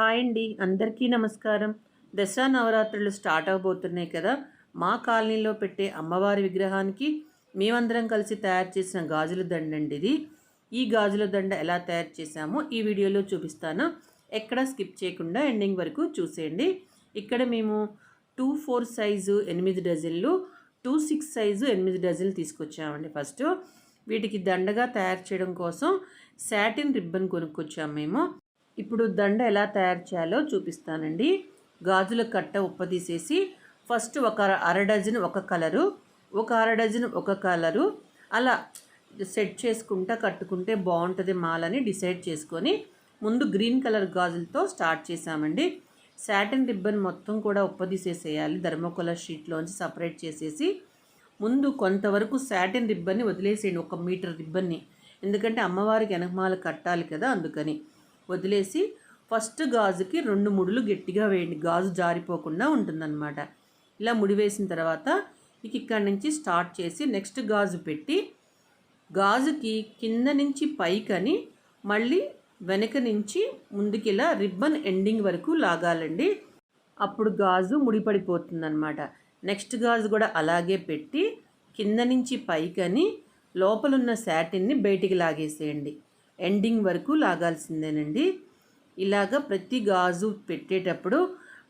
Hi అండి అందరికీ నమస్కారం. దసరా నవరాత్రులు స్టార్ట్ అవబోతున్నాయి కదా. మా కాలనీలో పెట్టే అమ్మవారి విగ్రహానికి మేమందరం కలిసి తయారు చేసిన గాజుల దండ అండి ఇది. ఈ గాజుల దండ ఎలా తయారు చేశామో ఈ వీడియోలో చూపిస్తాను. ఎక్కడ స్కిప్ చేయకుండా ఎండింగ్ వరకు చూసేయండి. ఇక్కడ మేము టూ ఫోర్ సైజు ఎనిమిది డజన్లు టూ సిక్స్ సైజు ఎనిమిది డజన్లు తీసుకొచ్చామండి ఫస్ట్. వీటికి దండగా తయారు చేయడం కోసం శాటిన్ రిబ్బన్ కొనుక్కొచ్చాము మేము. ఇప్పుడు దండ ఎలా తయారు చేయాలో చూపిస్తానండి. గాజుల కట్ట ఉప్పదీసేసి ఫస్ట్ ఒక అర డజన్ ఒక కలరు ఒక అర డజన్ ఒక కలరు. అలా సెట్ చేసుకుంటా కట్టుకుంటే బాగుంటుంది మాలని డిసైడ్ చేసుకొని ముందు గ్రీన్ కలర్ గాజులతో స్టార్ట్ చేసామండి శాటిన్ రిబ్బన్ మొత్తం కూడా ఉప్పదీసేసేయాలి ధర్మకోలర్ షీట్లోంచి సపరేట్ చేసేసి ముందు కొంతవరకు శాటిన్ రిబ్బన్ని వదిలేసేయండి ఒక మీటర్ రిబ్బన్ని. ఎందుకంటే అమ్మవారికి వెనకమాల కట్టాలి కదా అందుకని. వదిలేసి ఫస్ట్ గాజుకి రెండు ముడులు గట్టిగా వేయండి. గాజు జారిపోకుండా ఉంటుందన్నమాట. ఇలా ముడి వేసిన తర్వాత ఇక ఇక్కడ నుంచి స్టార్ట్ చేసి నెక్స్ట్ గాజు పెట్టి గాజుకి కింద నుంచి పైకని మళ్ళీ వెనక నుంచి ముందుకిలా రిబ్బన్ ఎండింగ్ వరకు లాగాలండి. అప్పుడు గాజు ముడిపడిపోతుందన్నమాట నెక్స్ట్ గాజు కూడా అలాగే పెట్టి కింద నుంచి పైకని లోపలున్న శాటిన్ని బయటికి లాగేసేయండి. ఎండింగ్ వరకు లాగాల్సిందేనండి. ఇలాగ ప్రతి గాజు పెట్టేటప్పుడు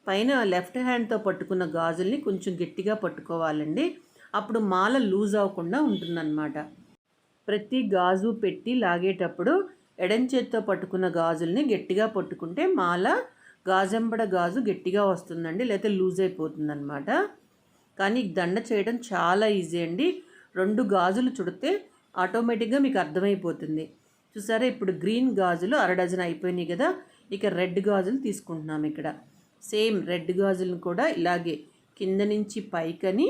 పైన లెఫ్ట్ హ్యాండ్తో పట్టుకున్న గాజుల్ని కొంచెం గట్టిగా పట్టుకోవాలండి. అప్పుడు మాల లూజ్ అవ్వకుండా ఉంటుందన్నమాట. ప్రతి గాజు పెట్టి లాగేటప్పుడు ఎడం చేత్తో పట్టుకున్న గాజుల్ని గట్టిగా పట్టుకుంటే మాల గాజంబడ గాజు గట్టిగా వస్తుందండి లేకపోతే లూజ్ అయిపోతుందన్నమాట. కానీ దండ చేయడం చాలా ఈజీ అండి. రెండు గాజులు చుడితే ఆటోమేటిక్గా మీకు అర్థమైపోతుంది. చూసారా? ఇప్పుడు గ్రీన్ గాజులు అర డజన్ అయిపోయినాయి కదా. ఇక రెడ్ గాజులు తీసుకుంటున్నాం ఇక్కడ. సేమ్ రెడ్ గాజులను కూడా ఇలాగే కింద నుంచి పైకని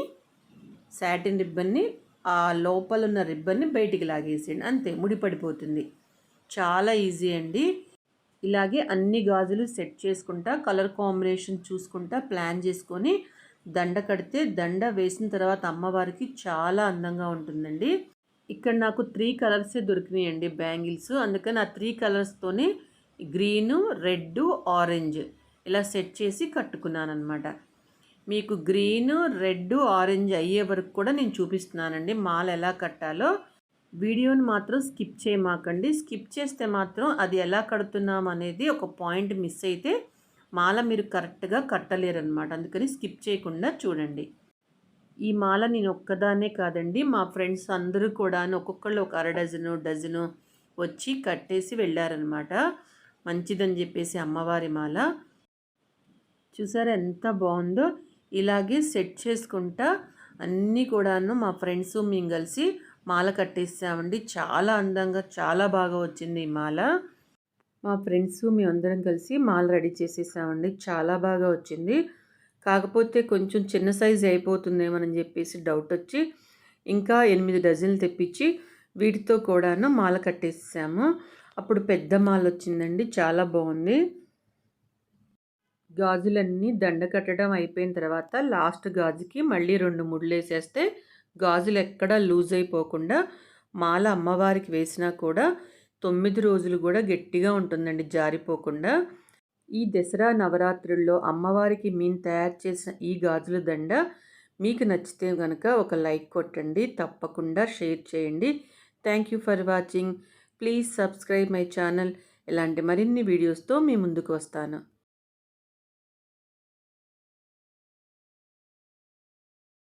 శాటిన్ రిబ్బన్ని ఆ లోపల ఉన్న రిబ్బన్ని బయటికి లాగేసేయండి. అంతే ముడిపడిపోతుంది. చాలా ఈజీ అండి. ఇలాగే అన్ని గాజులు సెట్ చేసుకుంటా కలర్ కాంబినేషన్ చూసుకుంటా ప్లాన్ చేసుకొని దండ కడితే దండ వేసిన తర్వాత అమ్మవారికి చాలా అందంగా ఉంటుందండి. ఇక్కడ నాకు త్రీ కలర్సే దొరికినాయండి బ్యాంగిల్స్. అందుకని ఆ త్రీ కలర్స్తోనే గ్రీను రెడ్ ఆరెంజ్ ఇలా సెట్ చేసి కట్టుకున్నాను అనమాట మీకు గ్రీను రెడ్ ఆరెంజ్ అయ్యే వరకు కూడా నేను చూపిస్తున్నానండి. మాల ఎలా కట్టాలో వీడియోని మాత్రం స్కిప్ చేయమాకండి. స్కిప్ చేస్తే మాత్రం అది ఎలా కడుతున్నాం అనేది ఒక పాయింట్ మిస్ అయితే మాల మీరు కరెక్ట్గా కట్టలేరనమాట అందుకని స్కిప్ చేయకుండా చూడండి. ఈ మాల నేను ఒక్కదానే కాదండి. మా ఫ్రెండ్స్ అందరూ కూడా ఒక్కొక్కళ్ళు ఒక అర డజను డజను వచ్చి కట్టేసి వెళ్ళారనమాట మంచిదని చెప్పేసి అమ్మవారి మాల. చూసారా ఎంత బాగుందో? ఇలాగే సెట్ చేసుకుంటా అన్నీ కూడాను మా ఫ్రెండ్స్ మేము కలిసి మాల కట్టేసామండి. చాలా అందంగా చాలా బాగా వచ్చింది ఈ మాల. మా ఫ్రెండ్స్ మేమందరం కలిసి మాల రెడీ చేసేసామండి. చాలా బాగా వచ్చింది. కాకపోతే కొంచెం చిన్న సైజు అయిపోతుందేమని చెప్పేసి డౌట్ వచ్చి ఇంకా ఎనిమిది డజన్లు తెప్పించి వీటితో కూడాను మాల కట్టేసాము అప్పుడు పెద్ద మాల వచ్చిందండి. చాలా బాగుంది. గాజులన్నీ దండ కట్టడం అయిపోయిన తర్వాత లాస్ట్ గాజుకి మళ్ళీ రెండు ముళ్ళు వేసేస్తే గాజులు ఎక్కడా లూజ్ అయిపోకుండా మాల అమ్మవారికి వేసినా కూడా తొమ్మిది రోజులు కూడా గట్టిగా ఉంటుందండి జారిపోకుండా. ఈ దసరా నవరాత్రుల్లో అమ్మవారికి మేము తయారు చేసిన ఈ గాజుల దండ మీకు నచ్చితే కనుక ఒక లైక్ కొట్టండి తప్పకుండా షేర్ చేయండి. Thank you for watching please subscribe my channel ఇలాంటి మరిన్ని వీడియోస్తో మీ ముందుకు వస్తాను.